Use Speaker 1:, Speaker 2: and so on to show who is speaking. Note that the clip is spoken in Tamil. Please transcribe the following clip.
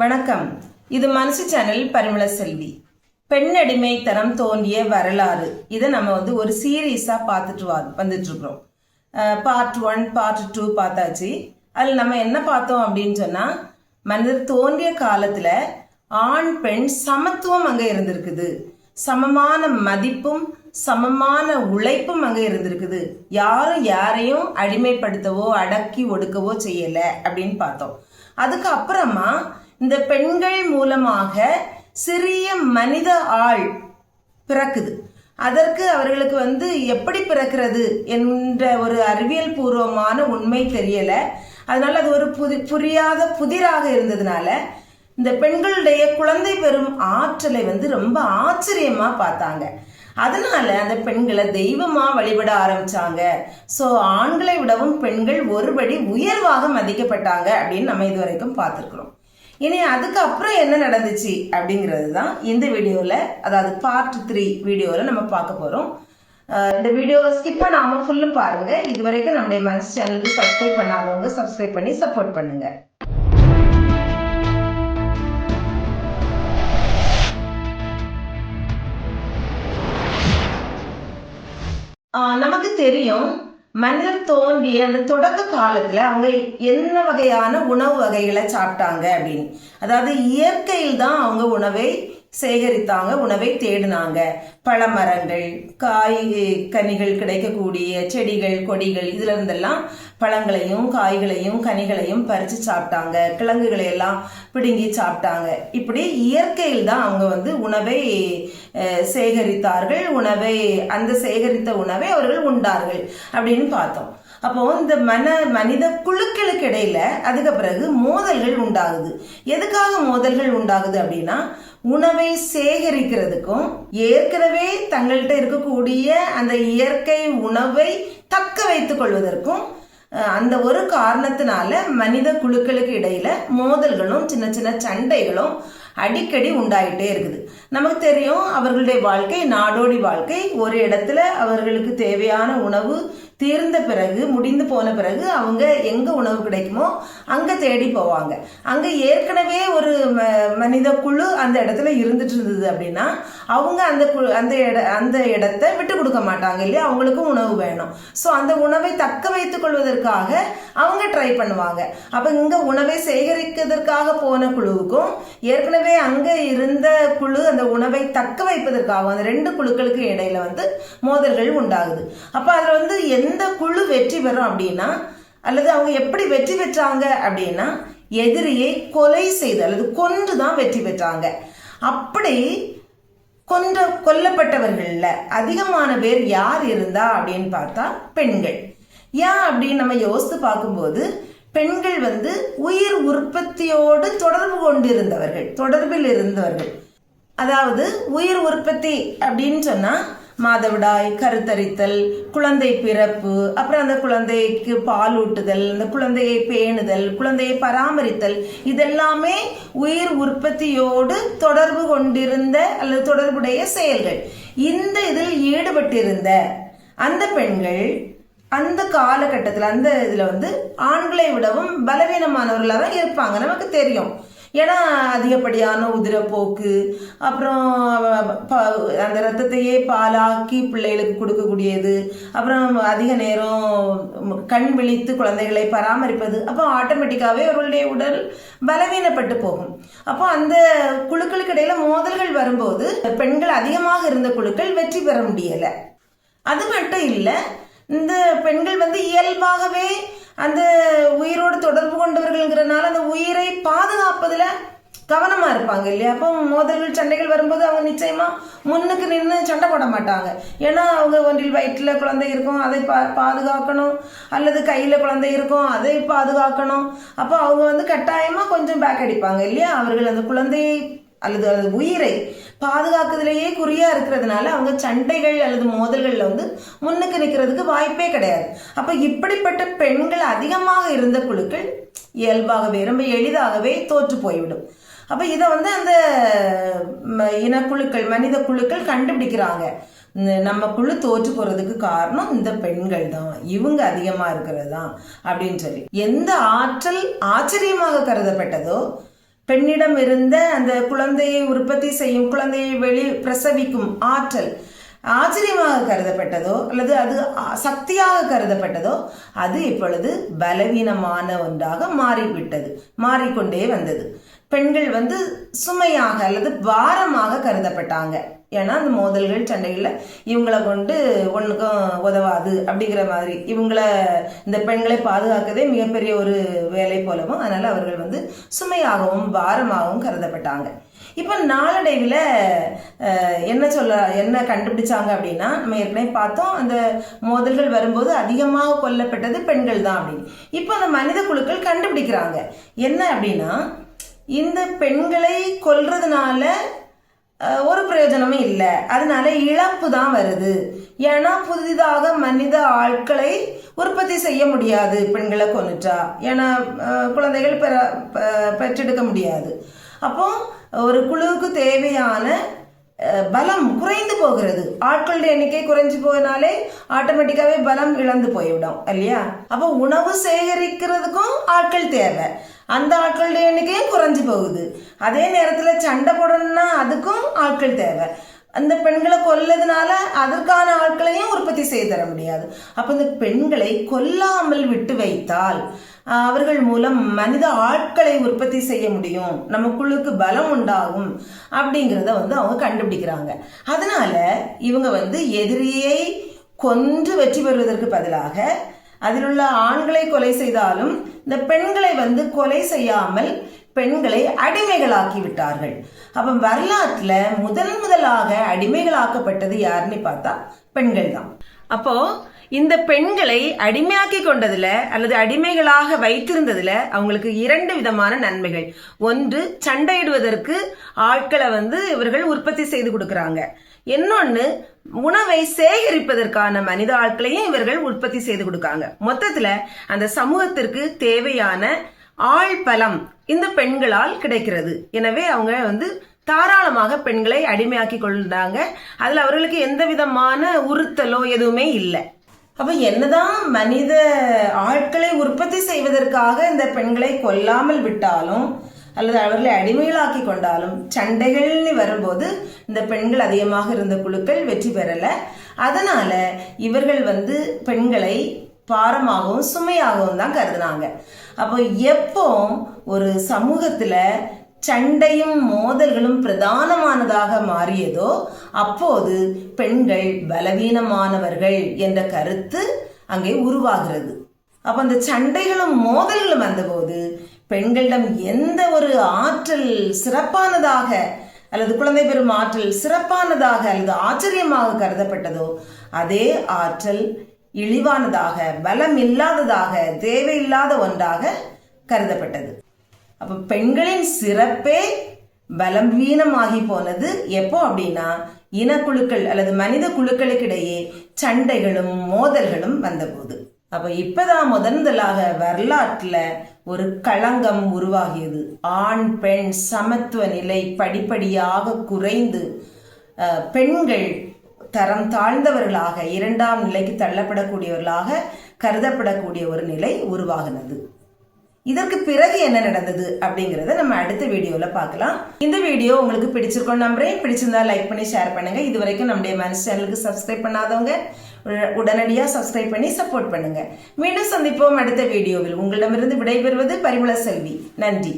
Speaker 1: வணக்கம். இது மனசு சேனல் பரிமள செல்வி. பெண் அடிமைத்தனம் தோன்றிய வரலாறு. இதை நம்ம வந்து ஒரு சீரீஸா பார்த்துட்டு வா வந்துட்டு இருக்கிறோம் பார்ட் ஒன் பார்ட் டூ பார்த்தாச்சு. அதில் நம்ம என்ன பார்த்தோம் அப்படின்னு சொன்னா மனிதர் தோன்றிய காலத்துல ஆண் பெண் சமத்துவம் அங்க இருந்திருக்குது. சமமான மதிப்பும் சமமான உழைப்பும் அங்க இருந்திருக்குது. யாரும் யாரையும் அடிமைப்படுத்தவோ அடக்கி ஒடுக்கவோ செய்யல அப்படின்னு பார்த்தோம். அதுக்கு அப்புறமா இந்த பெண்கள் மூலமாக சிறிய மனித ஆள் பிறக்குது. அதற்கு அவர்களுக்கு வந்து எப்படி பிறக்கிறது என்ற ஒரு அறிவியல் பூர்வமான உண்மை தெரியல. அதனால அது ஒரு புதி புரியாத புதிராக இருந்ததுனால இந்த பெண்களுடைய குழந்தை பெறும் ஆற்றலை வந்து ரொம்ப ஆச்சரியமா பார்த்தாங்க. அதனால அந்த பெண்களை தெய்வமா வழிபட ஆரம்பிச்சாங்க. சோ ஆண்களை விடவும் பெண்கள் ஒருபடி உயர்வாக மதிக்கப்பட்டாங்க அப்படின்னு நம்ம இதுவரைக்கும் பார்த்துருக்குறோம். இனி அதுக்கப்புறம் என்ன நடந்துச்சு அப்படிங்கிறது தான் இந்த வீடியோவில் அதாவது பார்ட் த்ரீ வீடியோவில் நம்ம பார்க்க போகிறோம் இந்த வீடியோவை ஸ்கிப் பண்ணாமல் ஃபுல்லும் பாருங்கள் இது வரைக்கும் நம்முடைய மனசு சேனலுக்கு சப்ஸ்கிரைப் பண்ணாதவங்க சப்ஸ்கிரைப் பண்ணி சப்போர்ட் பண்ணுங்கள் நமக்கு தெரியும் மனிதர் தோன்றிய அந்த தொடக்க காலத்துல அவங்க என்ன வகையான உணவு வகைகளை சாப்பிட்டாங்க அப்படின்னு. அதாவது இயற்கையில் தான் அவங்க உணவை சேகரித்தாங்க உணவை தேடினாங்க. பழமரங்கள் காய் கனிகள் கிடைக்கக்கூடிய செடிகள் கொடிகள் இதுல இருந்தெல்லாம் பழங்களையும் காய்களையும் கனிகளையும் பறித்து சாப்பிட்டாங்க. கிழங்குகளை எல்லாம் பிடுங்கி சாப்பிட்டாங்க. இப்படி இயற்கையில் தான் அவங்க வந்து உணவை சேகரித்தார்கள். உணவை அந்த சேகரித்த உணவை அவர்கள் உண்டார்கள் அப்படின்னு பார்த்தோம். அப்போ இந்த மன மனித குழுக்களுக்கு இடையில அதுக்கு பிறகு மோதல்கள் உண்டாகுது. எதுக்காக மோதல்கள் உண்டாகுது அப்படின்னா உணவை சேகரிக்கிறதுக்கும் ஏற்கனவே தங்கள்கிட்ட இருக்கக்கூடிய அந்த இயற்கை உணவை தக்க வைத்துக் கொள்வதற்கும் அந்த ஒரு காரணத்தினால மனித குழுக்களுக்கு இடையில மோதல்களும் சின்ன சின்ன சண்டைகளும் அடிக்கடி உண்டாயிட்டே இருக்குது. நமக்கு தெரியும் அவர்களுடைய வாழ்க்கை நாடோடி வாழ்க்கை. ஒரு இடத்துல அவர்களுக்கு தேவையான உணவு தீர்ந்த பிறகு முடிந்து போன பிறகு அவங்க எங்கே உணவு கிடைக்குமோ அங்கே தேடி போவாங்க. அங்கே ஏற்கனவே ஒரு ம- மனித குழு அந்த இடத்துல இருந்துட்டு இருந்தது அப்படின்னா அவங்க அந்த குழு அந்த இட அந்த இடத்த விட்டு கொடுக்க மாட்டாங்க இல்லையா? அவங்களுக்கும் உணவு வேணும். ஸோ அந்த உணவை தக்க வைத்துக் கொள்வதற்காக அவங்க ட்ரை பண்ணுவாங்க. அப்போ இங்கே உணவை சேகரிக்கிறதுக்காக போன குழுவுக்கும் ஏற்கனவே அங்கே இருந்த குழு அந்த உணவை தக்க வைப்பதற்காக அந்த ரெண்டு குழுக்களுக்கு இடையில வந்து மோதல்கள் உண்டாகுது. அப்போ அதில் வந்து எந்த குழு வெற்றி பெறும் அப்படின்னா அல்லது அவங்க எப்படி வெற்றி பெற்றாங்க அப்படின்னா எதிரியை கொலை செய்து அல்லது கொன்று தான் வெற்றி பெற்றாங்க. அப்படி கொன்ற கொல்லப்பட்டவர்களில் அதிகமான பேர் யார் இருந்தா அப்படின்னு பார்த்தா பெண்கள். ஏன் அப்படின்னு நம்ம யோசித்து பார்க்கும்போது பெண்கள் வந்து உயிர் உற்பத்தியோடு தொடர்பு கொண்டிருந்தவர்கள் தொடர்பில் இருந்தவர்கள். அதாவது உயிர் உற்பத்தி அப்படின்னு சொன்னா மாதவிடாய் கருத்தரித்தல் குழந்தை பிறப்பு அப்புறம் அந்த குழந்தைக்கு பால் ஊட்டுதல் அந்த குழந்தையை பேணுதல் குழந்தையை பராமரித்தல் இதெல்லாமே உயிர் உற்பத்தியோடு தொடர்பு கொண்டிருந்த அல்லது தொடர்புடைய செயல்கள். இந்த இதில் ஈடுபட்டிருந்த அந்த பெண்கள் அந்த காலகட்டத்தில் அந்த இதில் வந்து ஆண்களை விடவும் பலவீனமானவர்களாக தான் இருப்பாங்க நமக்கு தெரியும். ஏன்னா அதிகப்படியான உதிரப்போக்கு அப்புறம் ப- அந்த ரத்தத்தையே பாலாக்கி பிள்ளைகளுக்கு கொடுக்கக்கூடியது அப்புறம் அதிக நேரம் கண் விழித்து குழந்தைகளை பராமரிப்பது அப்போ ஆட்டோமேட்டிக்காகவே அவர்களுடைய உடல் பலவீனப்பட்டு போகும். அப்போ அந்த குழுக்களுக்கு இடையில மோதல்கள் வரும்போது பெண்கள் அதிகமாக இருந்த குழுக்கள் வெற்றி பெற முடியலை. அது மட்டும் இல்லை இந்த பெண்கள் வந்து இயல்பாகவே அந்த உயிரோடு தொடர்பு கொண்டவர்கள்ங்கிறனால அந்த உயிரை பாதுகாப்பதில் கவனமாக இருப்பாங்க இல்லையா? அப்போ மோதல்கள் சண்டைகள் வரும்போது அவங்க நிச்சயமாக முன்னுக்கு நின்று சண்டை போட மாட்டாங்க. ஏன்னா அவங்க ஒன்றில் வயிற்றில் குழந்தை இருக்கும் அதை பா பாதுகாக்கணும். அல்லது கையில் குழந்தை இருக்கும் அதை பாதுகாக்கணும். அப்போ அவங்க வந்து கட்டாயமாக கொஞ்சம் பேக் அடிப்பாங்க இல்லையா? அவர்கள் அந்த குழந்தையை அல்லது அது உயிரை பாதுகாக்கிறதுலேயே குறியா இருக்கிறதுனால அவங்க சண்டைகள் அல்லது மோதல்களில் வந்து முன்னுக்கு நிற்கிறதுக்கு வாய்ப்பே கிடையாது. அப்போ இப்படிப்பட்ட பெண்கள் அதிகமாக இருந்த குழுக்கள் இயல்பாகவே ரொம்ப எளிதாகவே தோற்று போய்விடும். அப்போ இதை வந்து அந்த ம- இனக்குழுக்கள் மனித குழுக்கள் கண்டுபிடிக்கிறாங்க. இந்த நம்ம குழு தோற்று போகிறதுக்கு காரணம் இந்த பெண்கள் தான். இவங்க அதிகமாக இருக்கிறது தான் அப்படின்னு சொல்லி. எந்த ஆற்றல் ஆச்சரியமாக கருதப்பட்டதோ பெண்ணிடம் இருந்த அந்த குழந்தையை உற்பத்தி செய்யும் குழந்தையை வெளி பிரசவிக்கும் ஆற்றல் ஆச்சரியமாக கருதப்பட்டதோ அல்லது அது சக்தியாக கருதப்பட்டதோ அது இப்பொழுது பலவீனமான ஒன்றாக மாறிவிட்டது மாறிக்கொண்டே வந்தது. பெண்கள் வந்து சுமையாக அல்லது பாரமாக கருதப்பட்டாங்க. ஏன்னா அந்த மோதல்கள் சண்டைகளில் இவங்களை கொண்டு ஒன்றுக்கும் உதவாது அப்படிங்கிற மாதிரி. இவங்களை இந்த பெண்களை பாதுகாக்கதே மிகப்பெரிய ஒரு வேலை போலவும் அதனால் அவர்கள் வந்து சுமையாகவும் பாரமாகவும் கருதப்பட்டாங்க. இப்போ நாளடைவில் என்ன சொல்ல என்ன கண்டுபிடிச்சாங்க அப்படின்னா நம்ம ஏற்கனவே பார்த்தோம் அந்த மோதல்கள் வரும்போது அதிகமாக கொல்லப்பட்டது பெண்கள் தான் அப்படின்னு. இப்போ அந்த மனித குழுக்கள் கண்டுபிடிக்கிறாங்க. என்ன அப்படின்னா இந்த பெண்களை கொல்றதுனால ஒரு பிரயோஜனமும் இல்லை. அதனால இழப்பு தான் வருது. ஏன்னா புதிதாக மனித ஆட்களை உற்பத்தி செய்ய முடியாது பெண்களை கொன்னுட்டா. ஏன்னா குழந்தைகள் பெற பெற்றெடுக்க முடியாது. அப்போ ஒரு குழுவுக்கு தேவையான பலம் குறைந்து போகிறது. ஆட்களுடைய எண்ணிக்கை குறைஞ்சு போனாலே ஆட்டோமேட்டிக்காவே பலம் இழந்து போய்விடும் இல்லையா? அப்போ உணவு சேகரிக்கிறதுக்கும் ஆட்கள் தேவை. அந்த ஆட்களுடைய எண்ணிக்கையும் குறைஞ்சு போகுது. அதே நேரத்தில் சண்டை போடணும்னா அதுக்கும் ஆட்கள் தேவை. அந்த பெண்களை கொல்லதுனால அதற்கான ஆட்களையும் உற்பத்தி செய்து தர முடியாது. அப்போ இந்த பெண்களை கொல்லாமல் விட்டு வைத்தால் அவர்கள் மூலம் மனித ஆட்களை உற்பத்தி செய்ய முடியும். நம்ம குழுக்கு பலம் உண்டாகும் அப்படிங்கிறத வந்து அவங்க கண்டுபிடிக்கிறாங்க. அதனால இவங்க வந்து எதிரியை கொன்று வெற்றி பெறுவதற்கு பதிலாக அதில் உள்ள ஆண்களை கொலை செய்தாலும் இந்த பெண்களை வந்து கொலை செய்யாமல் பெண்களை அடிமைகளாக்கி விட்டார்கள். அப்ப வரலாற்றுல முதன் முதலாக அடிமைகளாக்கப்பட்டது யாருன்னு பார்த்தா பெண்கள் தான் அப்போ இந்த பெண்களை அடிமையாக்கி கொண்டதுல அல்லது அடிமைகளாக வைத்திருந்ததுல அவங்களுக்கு இரண்டு விதமான நன்மைகள். ஒன்று சண்டையிடுவதற்கு ஆட்களை வந்து இவர்கள் உற்பத்தி செய்து கொடுக்கறாங்க. இன்னொன்னு உணவை சேகரிப்பதற்கான மனித ஆட்களையும் இவர்கள் உற்பத்தி செய்து கொடுக்காங்க. மொத்தத்துல அந்த சமூகத்திற்கு தேவையான ஆள் பலம் இந்த பெண்களால் கிடைக்கிறது. எனவே அவங்க வந்து தாராளமாக பெண்களை அடிமையாக்கி கொண்டாங்க. அதுல அவர்களுக்கு எந்த விதமான உறுத்தலோ எதுவுமே இல்லை. அப்ப என்னதான் மனித ஆட்களை உற்பத்தி செய்வதற்காக இந்த பெண்களை கொல்லாமல் விட்டாலும் அல்லது அவர்களை அடிமைகளாக்கி கொண்டாலும் சண்டைகள்னு வரும்போது இந்த பெண்கள் அதிகமாக இருந்த குழுக்கள் வெற்றி பெறல. அதனால இவர்கள் வந்து பெண்களை பாரமாகவும் சுமையாகவும் தான் கருதுனாங்க. அப்போ எப்போ ஒரு சமூகத்துல சண்டையும் மோதல்களும் பிரதானமானதாக மாறியதோ அப்போது பெண்கள் பலவீனமானவர்கள் என்ற கருத்து அங்கே உருவாகிறது. அப்ப அந்த சண்டைகளும் மோதல்களும் வந்தபோது பெண்களிடம் எந்த ஒரு ஆற்றல் சிறப்பானதாக அல்லது குழந்தை பெறும் ஆற்றல் சிறப்பானதாக அல்லது ஆச்சரியமாக கருதப்பட்டதோ அதே ஆற்றல் இழிவானதாக பலம் இல்லாததாக தேவையில்லாத ஒன்றாக கருதப்பட்டது. அப்போ பெண்களின் சிறப்பே பலவீனமாகி போனது எப்போ அப்படின்னா இனக்குழுக்கள் அல்லது மனித குழுக்களுக்கிடையே சண்டைகளும் மோதல்களும் வந்தபோது. அப்போ இப்போதான் முதன்தலாக வரலாற்றில் ஒரு களங்கம் உருவாகியது. ஆண் பெண் சமத்துவ நிலை படிப்படியாக குறைந்து பெண்கள் தரம் தாழ்ந்தவர்களாக இரண்டாம் நிலைக்கு தள்ளப்படக்கூடியவர்களாக கருதப்படக்கூடிய ஒரு நிலை உருவாகினது. இதற்கு பிறகு என்ன நடந்தது அப்படிங்கறத நம்ம அடுத்த வீடியோல பார்க்கலாம். இந்த வீடியோ உங்களுக்கு பிடிச்சிருக்கோம் நம்புறேன். பிடிச்சிருந்தா லைக் பண்ணி ஷேர் பண்ணுங்க. இது வரைக்கும் நம்முடைய மனசு சேனலுக்கு சப்ஸ்கிரைப் பண்ணாதவங்க உடனடியாக சப்ஸ்கிரைப் பண்ணி சப்போர்ட் பண்ணுங்க. மீண்டும் சந்திப்போம் அடுத்த வீடியோவில். உங்களிடமிருந்து விடைபெறுவது பரிமள செல்வி. நன்றி.